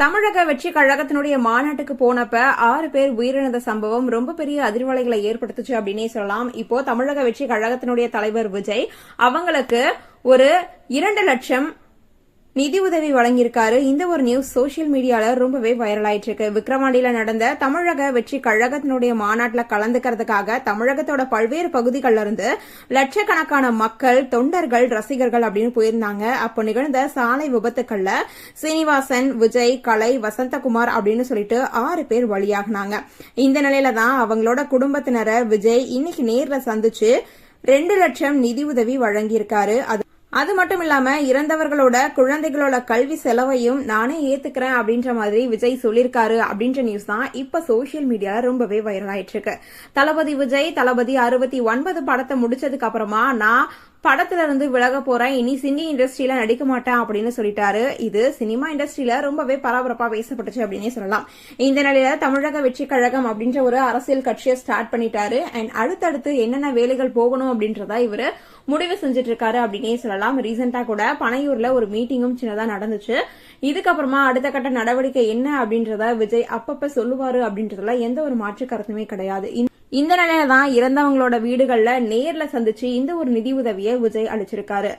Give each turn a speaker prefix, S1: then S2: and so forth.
S1: தமிழக வெற்றி கழகத்தினுடைய மாநாட்டுக்கு போனப்ப ஆறு பேர் உயிரிழந்த சம்பவம் ரொம்ப பெரிய அதிர்வலைகளை ஏற்படுத்துச்சு அப்படின்னே சொல்லலாம். இப்போ தமிழக வெற்றி கழகத்தினுடைய தலைவர் விஜய் அவங்களுக்கு ஒரு இரண்டு லட்சம் நிதி உதவி வழங்கியிருக்காரு. இந்த ஒரு நியூஸ் சோசியல் மீடியால ரொம்பவே வைரல் ஆயிட்டு இருக்கு விக்ரவாண்டியில நடந்த தமிழக வெற்றி கழகத்தினுடைய மாநாட்டில் கலந்துக்கிறதுக்காக தமிழகத்தோட பல்வேறு பகுதிகளில் இருந்து லட்சக்கணக்கான மக்கள் தொண்டர்கள் ரசிகர்கள் அப்படின்னு போயிருந்தாங்க. அப்போ நிகழ்ந்த சாலை விபத்துக்கள்ல சீனிவாசன் விஜய் கலை வசந்தகுமார் அப்படின்னு சொல்லிட்டு ஆறு பேர் வழியாகினாங்க இந்த நிலையில தான் அவங்களோட குடும்பத்தினரை விஜய் இன்னைக்கு நேர்ல சந்திச்சு ரெண்டு லட்சம் நிதி உதவி வழங்கியிருக்காரு. அது அது மட்டும் இல்லாம இறந்தவர்களோட குழந்தைகளோட கல்வி செலவையும் நானே ஏத்துக்கிறேன் அப்படின்ற மாதிரி விஜய் சொல்லியிருக்காரு அப்படின்ற நியூஸ் தான் இப்ப சோசியல் மீடியால ரொம்பவே வைரல் ஆயிட்டு இருக்கு தளபதி விஜய் தளபதி அறுபத்தி ஒன்பது படத்தை முடிச்சதுக்கு அப்புறமா நான் படத்துல இருந்து விலக போறேன். இனி சினி இண்டஸ்ட்ரியில நடிக்க மாட்டேன் அப்படின்னு சொல்லிட்டாரு. இது சினிமா இண்டஸ்ட்ரியில ரொம்பவே பரபரப்பா பேசப்பட்டுச்சு அப்படின்னே சொல்லலாம். இந்த நிலையில தமிழக வெற்றி கழகம் அப்படின்ற ஒரு அரசியல் கட்சியை ஸ்டார்ட் பண்ணிட்டாரு. அண்ட் அடுத்தடுத்து என்னென்ன வேலைகள் போகணும் அப்படின்றத இவரு முடிவு செஞ்சுட்டு இருக்காரு அப்படின்னே சொல்லலாம். ரீசெண்டா கூட பனையூர்ல ஒரு மீட்டிங்கும் சின்னதா நடந்துச்சு. இதுக்கப்புறமா அடுத்த கட்ட நடவடிக்கை என்ன அப்படின்றத விஜய் அப்பப்ப சொல்லுவாரு அப்படின்றதுல எந்த ஒரு மாற்று கருத்துமே கிடையாது. இந்த நிலையில தான் இறந்தவங்களோட வீடுகள்ல நேர்ல சந்திச்சு இந்த ஒரு நிதி உதவியை விஜய் அளிச்சிருக்காரு.